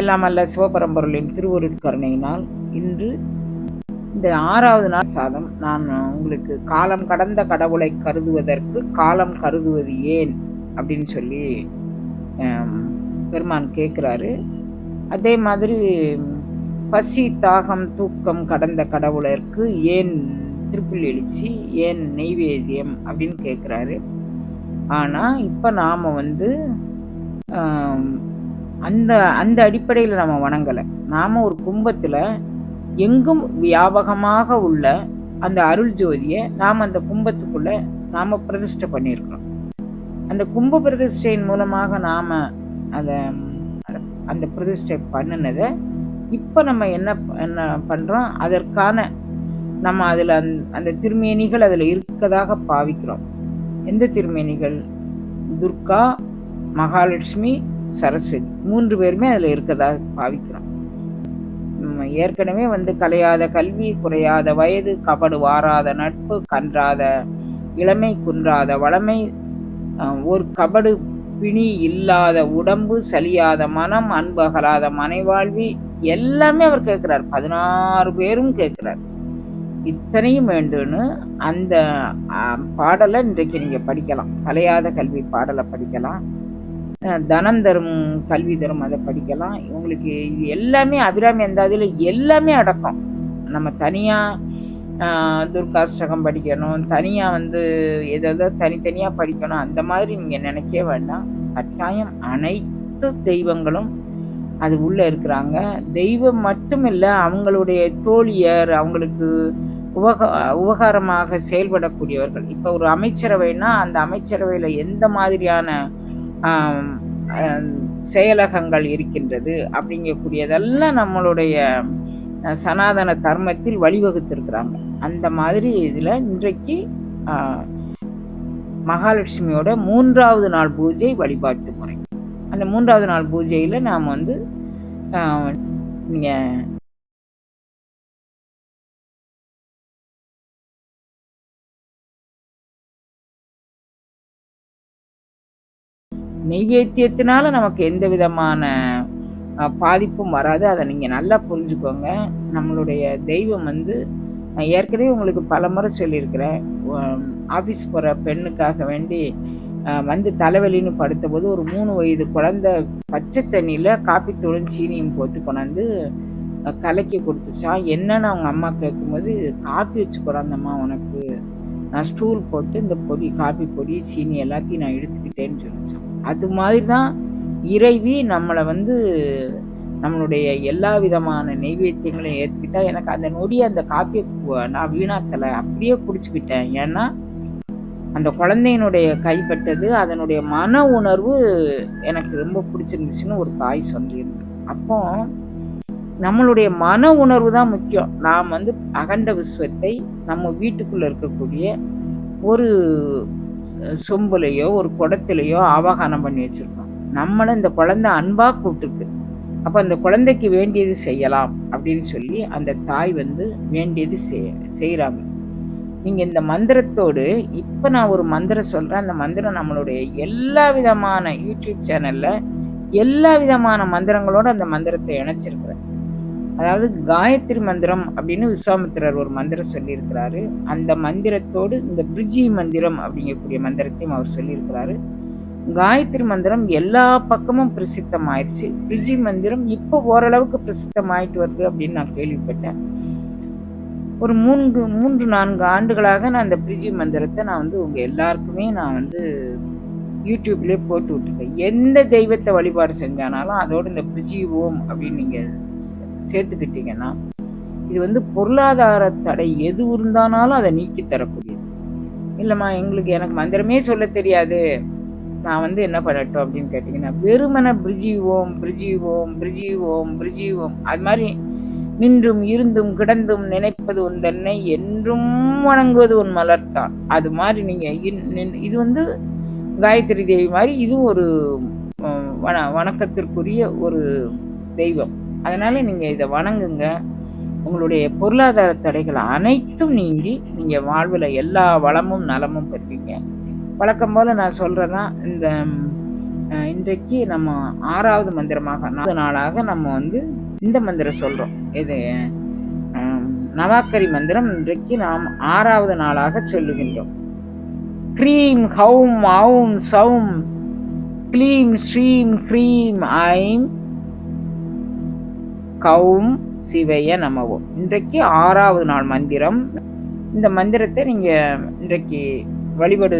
எல்லாம் அல்ல சிவபரம்பொருளின் திருவருட்கருணையினால் இன்று இந்த ஆறாவது நாள் சாதம். நான் உங்களுக்கு காலம் கடந்த கடவுளை கருதுவதற்கு காலம் கருதுவது ஏன்? அப்படின்னு சொல்லி பெருமான் கேட்குறாரு. அதே மாதிரி பசி தாகம் தூக்கம் கடந்த கடவுளருக்கு ஏன் திருப்புள் எழுச்சி ஏன் நெய்வேத்தியம் அப்படின்னு கேட்குறாரு. ஆனால் இப்போ நாம் வந்து அந்த அந்த அடிப்படையில் நம்ம வணங்கலை. நாம் ஒரு கும்பத்தில் எங்கும் வியாபகமாக உள்ள அந்த அருள் ஜோதியை நாம் அந்த கும்பத்துக்குள்ளே நாம் பிரதிஷ்டை பண்ணியிருக்கிறோம். அந்த கும்ப பிரதிஷ்டையின் மூலமாக நாம் அதை அந்த பிரதிஷ்டை பண்ணினதை இப்போ நம்ம என்ன என்ன பண்ணுறோம் அதற்கான நம்ம அதில் அந் அந்த திருமேனிகள் அதில் இருக்கதாக பாவிக்கிறோம். எந்த திருமேனிகள்? துர்கா மகாலட்சுமி சரஸ்வதி. மூன்று பேருமே அதில் இருக்கதாக பாவிக்கிறோம். ஏற்கனவே வந்து கலையாத கல்வி குறையாத வயது கபடு வாராத நட்பு கன்றாத இளமை குன்றாத வளமை ஒரு கபடு பிணி இல்லாத உடம்பு சலியாத மனம் அன்பகலாத மனைவாழ்வி எல்லாமே அவர் கேட்கிறார். பதினாறு பேரும் கேட்கிறார். இத்தனையும் வேண்டும்னு அந்த அஹ், பாடலை இன்றைக்கு நீங்க படிக்கலாம். கலையாத கல்வி பாடலை படிக்கலாம். தனம் தரும் கல்வி தரும் அதை படிக்கலாம். உங்களுக்கு இது எல்லாமே அபிராமி அந்தாதியில் எல்லாமே அடக்கம். நம்ம தனியாக துர்காஷ்டகம் படிக்கணும். தனியாக வந்து எதாவது தனித்தனியாக படிக்கணும். அந்த மாதிரி நீங்கள் நினைக்கவே வேண்டாம். கட்டாயம் அனைத்து தெய்வங்களும் அது உள்ளே இருக்கிறாங்க. தெய்வம் மட்டும் இல்லை அவங்களுடைய தோழியர் அவங்களுக்கு உபக உபகாரமாக செயல்படக்கூடியவர்கள். இப்போ ஒரு அமைச்சரவைன்னா அந்த அமைச்சரவையில் எந்த மாதிரியான செயலகங்கள் இருக்கின்றது அப்படிங்கக்கூடியதெல்லாம் நம்மளுடைய சனாதன தர்மத்தில் வழிவகுத்திருக்கிறாங்க. அந்த மாதிரி இதில் இன்றைக்கு மகாலட்சுமியோட மூன்றாவது நாள் பூஜை வழிபாட்டு முறை. அந்த மூன்றாவது நாள் பூஜையில் நாம் வந்து நீங்கள் நெய்வேத்தியத்தினால நமக்கு எந்த விதமான பாதிப்பும் வராது. அதை நீங்கள் நல்லா புரிஞ்சுக்கோங்க. நம்மளுடைய தெய்வம் வந்து நான் ஏற்கனவே உங்களுக்கு பல முறை சொல்லியிருக்கிறேன் ஆஃபீஸ் போகிற பெண்ணுக்காக வேண்டி வந்து தலைவலின்னு படுத்தபோது ஒரு மூணு வயது குழந்தை பச்சை தண்ணியில் காப்பித்தூளும் சீனியும் போட்டு கொண்டாந்து கலக்கி கொடுத்துச்சான் என்னன்னு அவங்க அம்மா கேட்கும்போது காப்பி வச்சு கொண்டாந்தம்மா உனக்கு. நான் ஸ்டூல் போட்டு இந்த பொடி காப்பி பொடி சீனி எல்லாத்தையும் நான் எடுத்துக்கிட்டேன்னு சொல்லிச்சான் அது மாதிரி தான் இறைவி நம்மளை வந்து நம்மளுடைய எல்லா விதமான நெய்வேத்தியங்களையும் ஏற்றுக்கிட்டா எனக்கு அந்த நொடி அந்த காப்பியை நான் வீணாக்கலை. அப்படியே பிடிச்சிக்கிட்டேன் ஏன்னா அந்த குழந்தையினுடைய கைப்பட்டது அதனுடைய மன உணர்வு எனக்கு ரொம்ப பிடிச்சிருந்துச்சுன்னு ஒரு தாய் சொல்லியிருக்கு. அப்போ நம்மளுடைய மன உணர்வு தான் முக்கியம். நாம் வந்து அகண்ட விஸ்வத்தை நம்ம வீட்டுக்குள்ளே இருக்கக்கூடிய ஒரு சொம்புலையோ ஒரு குடத்துலையோ ஆவாகனம் பண்ணி வச்சுருக்கோம். நம்மளை இந்த குழந்தை அன்பாக கூப்பிட்டுருக்கு. அப்போ அந்த குழந்தைக்கு வேண்டியது செய்யலாம் அப்படின்னு சொல்லி அந்த தாய் வந்து வேண்டியது செய் செய்கிறாங்க நீங்கள் இந்த மந்திரத்தோடு இப்போ நான் ஒரு மந்திரம் சொல்கிறேன் அந்த மந்திரம் நம்மளுடைய எல்லா விதமான யூடியூப் சேனலில் எல்லா விதமான மந்திரங்களோட அந்த மந்திரத்தை இணைச்சிருக்கிறேன். அதாவது காயத்ரி மந்திரம் அப்படின்னு விஸ்வாமித்திரர் ஒரு மந்திரம் சொல்லியிருக்கிறாரு. அந்த மந்திரத்தோடு இந்த பிரிஜி மந்திரம் அப்படிங்கக்கூடிய மந்திரத்தையும் அவர் சொல்லியிருக்கிறாரு. காயத்ரி மந்திரம் எல்லா பக்கமும் பிரசித்தம் ஆயிடுச்சு பிரிஜி மந்திரம் இப்போ ஓரளவுக்கு பிரசித்தம் ஆயிட்டு வருது அப்படின்னு நான் கேள்விப்பட்டேன். ஒரு மூன்று மூன்று நான்கு ஆண்டுகளாக நான் அந்த பிரிஜி மந்திரத்தை நான் வந்து உங்கள் எல்லாருக்குமே நான் வந்து யூடியூப்லேயே போட்டு விட்டுருக்கேன் எந்த தெய்வத்தை வழிபாடு செஞ்சானாலும் அதோடு இந்த பிரிஜி ஓம் அப்படின்னு நீங்கள் சேர்த்துக்கிட்டீங்கன்னா இது வந்து பொருளாதார தடை எது இருந்தானாலும் அதை நீக்கி தரக்கூடியது. இல்லைம்மா எங்களுக்கு எனக்கு மந்திரமே சொல்ல தெரியாது. நான் வந்து என்ன பண்ணட்டும் அப்படின்னு கேட்டிங்கன்னா வெறுமன பிரிஜி ஓம் பிரிஜி ஓம் பிரிஜி ஓம் பிரிஜி ஓம் அது மாதிரி நின்றும் இருந்தும் கிடந்தும் நினைப்பது உந்தன்னை என்றும் வணங்குவது உன் மலர்த்தான் அது மாதிரி நீங்கள் இது வந்து காயத்ரி தேவி மாதிரி இதுவும் ஒரு வண வணக்கத்திற்குரிய ஒரு தெய்வம். அதனால் நீங்கள் இதை வணங்குங்க. உங்களுடைய பொருளாதார தடைகள் அனைத்தும் நீங்கி நீங்கள் வாழ்வில் எல்லா வளமும் நலமும் பெறுவீங்க. வழக்கம் போல் நான் சொல்கிறேன்னா இந்த இன்றைக்கு நம்ம ஆறாவது மந்திரமாக நாலு நாளாக நம்ம வந்து இந்த மந்திரம் சொல்கிறோம் இது நவாக்கரி மந்திரம் இன்றைக்கு நாம் ஆறாவது நாளாக சொல்லுகின்றோம். க்ரீம் ஹவும் ஔம் சௌம் க்ளீம் ஸ்ரீம் ஹ்ரீம் ஐம் கவும் சிவைய நமவோம் இன்றைக்கு ஆறாவது நாள் மந்திரம். இந்த மந்திரத்தை நீங்கள் இன்றைக்கு வழிபடு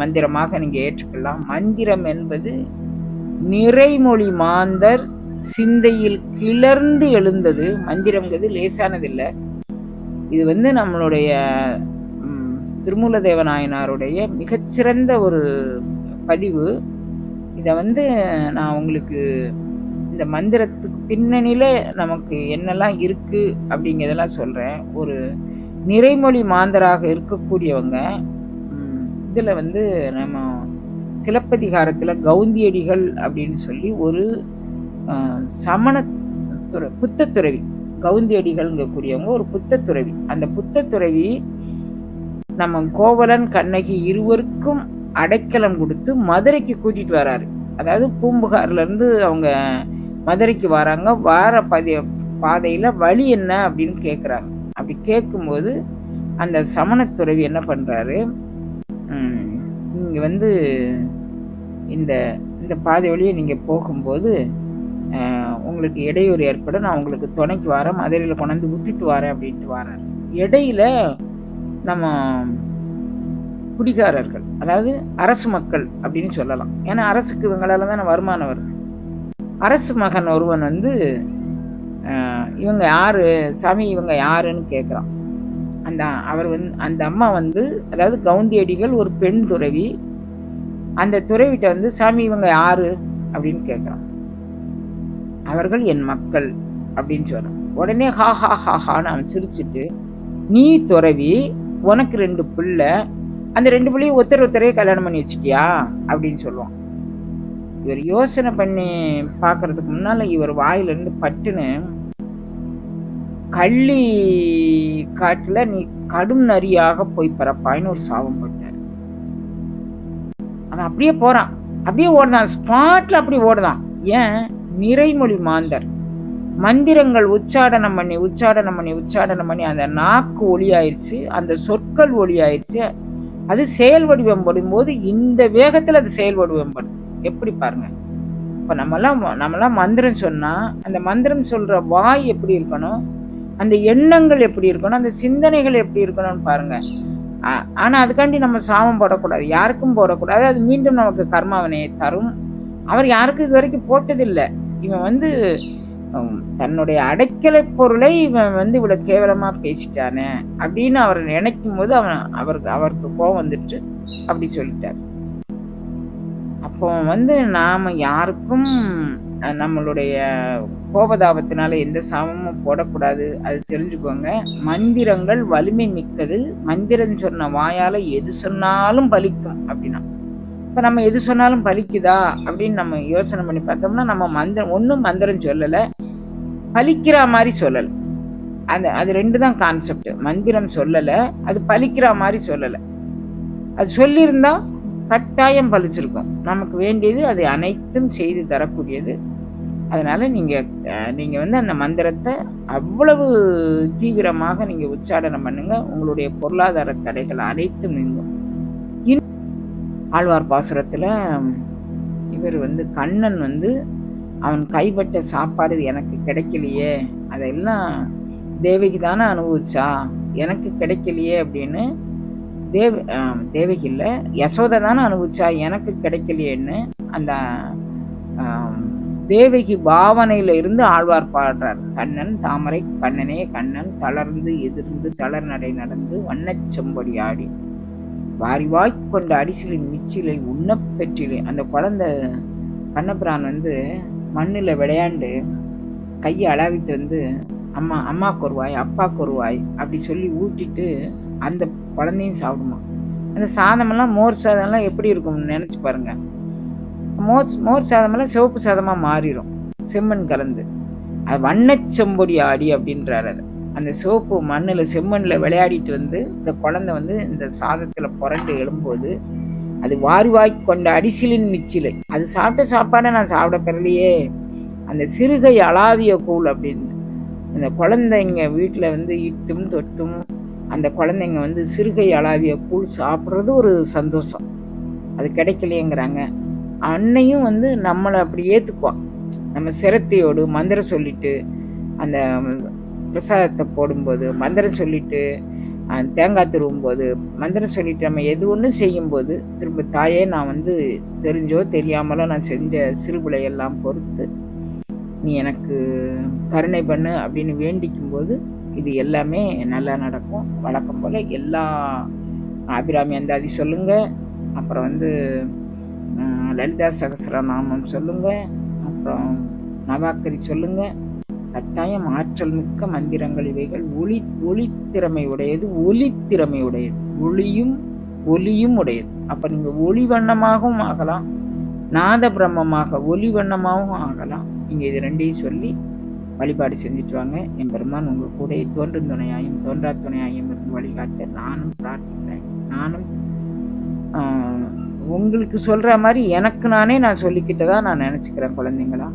மந்திரமாக நீங்கள் ஏற்றுக்கொள்ளலாம் மந்திரம் என்பது நிறைமொழி மாந்தர் சிந்தையில் கிளர்ந்து எழுந்தது. மந்திரம்ங்கிறது லேசானதில்லை. இது வந்து நம்மளுடைய திருமூல தேவநாயனாருடைய மிகச்சிறந்த ஒரு பதிவு. இதை வந்து நான் உங்களுக்கு இந்த மந்திரத்துக்கு பின்னணியில் நமக்கு என்னெல்லாம் இருக்குது அப்படிங்கிறதெல்லாம் சொல்கிறேன் ஒரு நிறைமொழி மாந்தராக இருக்கக்கூடியவங்க இதில் வந்து நம்ம சிலப்பதிகாரத்தில் கவுந்தியடிகள் அப்படின்னு சொல்லி ஒரு சமணத்துறை புத்தத்துறவி கவுந்தியடிகள்ங்கக்கூடியவங்க ஒரு புத்தத்துறவி அந்த புத்தத்துறவி நம்ம கோவலன் கண்ணகி இருவருக்கும் அடைக்கலம் கொடுத்து மதுரைக்கு கூட்டிகிட்டு வராரு. அதாவது பூம்புகார்லேருந்து அவங்க மதுரைக்கு வராங்க. வார பதி பாதையில் வழி என்ன அப்படின்னு கேட்குறாங்க அப்படி கேட்கும்போது அந்த சமணத்துறவி என்ன பண்ணுறாரு இங்கே வந்து இந்த இந்த பாதை வழியை நீங்கள் போகும்போது உங்களுக்கு இடையூறு ஏற்படும் நான் உங்களுக்கு துணைக்கு வரேன் மதுரையில் கொண்டாந்து விட்டுட்டு வரேன் அப்படின்ட்டு வராரு. இடையில நம்ம குடிகாரர்கள் அதாவது அரசு மக்கள் அப்படின்னு சொல்லலாம். ஏன்னா அரசுக்கு இவங்களால தானே வருமானம் வருது. அரசு மகன் ஒருவன் வந்து இவங்க யாரு? சாமி இவங்க யாருன்னு கேட்குறான் அந்த அவர் வந்து அந்த அம்மா வந்து அதாவது கவுந்தியடிகள் ஒரு பெண் துறவி அந்த துறவிட்ட வந்து சாமி இவங்க யாரு? அப்படின்னு கேட்குறான் அவர்கள் என் மக்கள் அப்படின்னு சொல்கிறான் உடனே ஹா ஹா ஹா ஹான்னு அவன் சிரிச்சிட்டு நீ துறவி உனக்கு ரெண்டு பிள்ளை அந்த ரெண்டு பிள்ளையும் ஒருத்தர் ஒருத்தரையே கல்யாணம் பண்ணி வச்சிட்டியா? அப்படின்னு சொல்லுவான். இவர் யோசனை பண்ணி பார்க்கறதுக்கு முன்னால இவர் வாயிலிருந்து பட்டுன்னு கள்ளி காட்டுல நீ கடும் நரியாக போய் பிறப்பாயின்னு ஒரு சாபம் போட்டார். அவன் அப்படியே போறான். அப்படியே ஓடுதான். ஸ்பாட்ல அப்படி ஓடுதான். ஏன்? நிறைமொழி மாந்தர். மந்திரங்கள் உச்சாடனம் பண்ணி உச்சாடனம் பண்ணி உச்சாடனம் பண்ணி அந்த நாக்கு ஒளியாயிருச்சு அந்த சொற்கள் ஒளியாயிருச்சு. அது செயல் வடிவம் படும்போது இந்த வேகத்துல அது செயல் வடிவம் படும் எப்படி பாருங்க. இப்போ நம்மலாம் நம்மலாம் மந்திரம் சொன்னால் அந்த மந்திரம் சொல்கிற வாய் எப்படி இருக்கணும் அந்த எண்ணங்கள் எப்படி இருக்கணும் அந்த சிந்தனைகள் எப்படி இருக்கணும்னு பாருங்க. ஆனால் அதுக்காண்டி நம்ம சாபம் போடக்கூடாது. யாருக்கும் போடக்கூடாது. அது மீண்டும் நமக்கு கர்மாவனையை தரும். அவர் யாருக்கும் இது வரைக்கும் போட்டதில்லை. இவன் வந்து தன்னுடைய அடைக்கலை பொருளை இவன் வந்து இவ்வளோ கேவலமாக பேசிட்டானே அப்படின்னு அவர் நினைக்கும் போது அவன் அவருக்கு அவருக்கு கோபம் வந்துட்டு அப்படி சொல்லிட்டார். அப்போ வந்து நாம யாருக்கும் நம்மளுடைய கோபதாபத்தினால எந்த சாபமும் போடக்கூடாது. அது தெரிஞ்சுக்கோங்க. மந்திரங்கள் வலிமை மிக்கது. மந்திரம் சொன்ன வாயால எது சொன்னாலும் பலிக்கும் அப்படின்னா. இப்போ நம்ம எது சொன்னாலும் பலிக்குதா அப்படின்னு நம்ம யோசனை பண்ணி பார்த்தோம்னா நம்ம மந்திரம் ஒன்றும் மந்திரம் சொல்லலை. பலிக்கிற மாதிரி சொல்லலை. அந்த அது ரெண்டு தான் கான்செப்ட் மந்திரம் சொல்லலை. அது பலிக்கிற மாதிரி சொல்லலை. அது சொல்லியிருந்தா கட்டாயம் பலிச்சிருக்கும் நமக்கு வேண்டியது அதை அனைத்தும் செய்து தரக்கூடியது. அதனால் நீங்கள் நீங்கள் வந்து அந்த மந்திரத்தை அவ்வளவு தீவிரமாக நீங்கள் உச்சாடனம் பண்ணுங்கள் உங்களுடைய பொருளாதார தடைகள் அனைத்தும் நீங்கும். இன்- ஆழ்வார் பாசுரத்தில் இவர் வந்து கண்ணன் வந்து அவன் கைப்பட்ட சாப்பாடு எனக்கு கிடைக்கலையே அதெல்லாம் தேவிக்கு தானே அனுபவிச்சா எனக்கு கிடைக்கலையே அப்படின்னு தேவ் ஆம், தேவகி இல்லை யசோதை தானே அனுபவிச்சா எனக்கு கிடைக்கலையேன்னு அந்த ஆம், தேவகி பாவனையில இருந்து ஆழ்வார் பாடுறார். கண்ணன் தாமரை கண்ணனே கண்ணன் தளர்ந்து எதிர்ந்து தளர் நடை நடந்து வண்ணச் செம்பொடி ஆடி வாரிவாய் கொண்ட அடிசிலின் மிச்சிலை உண்ண பெற்றிலே. அந்த குழந்தை கண்ணபிரான் வந்து மண்ணில் விளையாண்டு கையை அளவிட்டு வந்து அம்மா அம்மா கொருவாய் அப்பா அப்பாவுக்கு அப்படி சொல்லி ஊட்டிட்டு அந்த குழந்தையும் சாப்பிடுமா? அந்த சாதமெல்லாம் மோர் சாதம்லாம் எப்படி இருக்கும்னு நினச்சி பாருங்கள் மோர் மோர் சாதமெல்லாம் சிவப்பு சாதமாக மாறிடும். செம்மண் கலந்து. அது வண்ண செம்பொடி ஆடி அப்படின்றார் அது. அந்த சிவப்பு மண்ணில் செம்மண்ணில் விளையாடிட்டு வந்து இந்த குழந்தை வந்து இந்த சாதத்தில் புரண்டு எழும்போது அது வாரிவாய் கொண்ட அடிசிலின் மிச்சிலை. அது சாப்பிட்ட சாப்பாடை நான் சாப்பிட பெறலையே. அந்த சிறுகை அளாவிய கூழ் அப்படின்னு. அந்த குழந்தைங்க வீட்டில் வந்து இட்டும் தொட்டும் அந்த குழந்தைங்க வந்து சிறுகை அளாவிய கூழ் சாப்பிட்றது ஒரு சந்தோஷம். அது கிடைக்கலையேங்கிறாங்க. அன்னையும் வந்து நம்மளை அப்படி ஏற்றுக்குவான் நம்ம சிரத்தையோடு மந்திரம் சொல்லிட்டு அந்த பிரசாதத்தை போடும்போது மந்திரம் சொல்லிட்டு தேங்காய் தேங்காய் திருவும்போது மந்திரம் சொல்லிட்டு நம்ம எது ஒன்று செய்யும்போது திரும்ப தாயே நான் வந்து தெரிஞ்சோ தெரியாமலோ நான் செஞ்ச சிறுபிழையெல்லாம் பொறுத்து நீ எனக்கு கருணை பண்ணு அப்படின்னு வேண்டிக்கும் போது இது எல்லாமே நல்லா நடக்கும். வழக்கம் போல் எல்லா அபிராமி அந்தாதி சொல்லுங்கள் அப்புறம் வந்து லலிதா லலிதா சகஸ்ரநாமம் சொல்லுங்கள் அப்புறம் நவாக்கரி சொல்லுங்க. கட்டாயம் ஆற்றல் மிக்க மந்திரங்கள் இவைகள். ஒளி ஒளித்திறமை உடையது ஒளித்திறமை உடையது. ஒளியும் ஒலியும் உடையது. அப்போ நீங்கள் ஒளி வண்ணமாகவும் ஆகலாம். நாத பிரம்மமாக ஒலி வண்ணமாகவும் ஆகலாம். நீங்கள் இது ரெண்டையும் சொல்லி வழிபாடு செஞ்சுட்டு வாங்க. என் பெருமான் உங்கள் கூட தோன்றும் துணையாயும் தோன்றா துணையாயும் இருந்து வழிகாட்ட நானும் பிரார்த்திக்கிறேன். நானும் ஆஹ், உங்களுக்கு சொல்ற மாதிரி எனக்கு நானே நான் சொல்லிக்கிட்டதா நான் நினச்சிக்கிறேன் குழந்தைங்களா.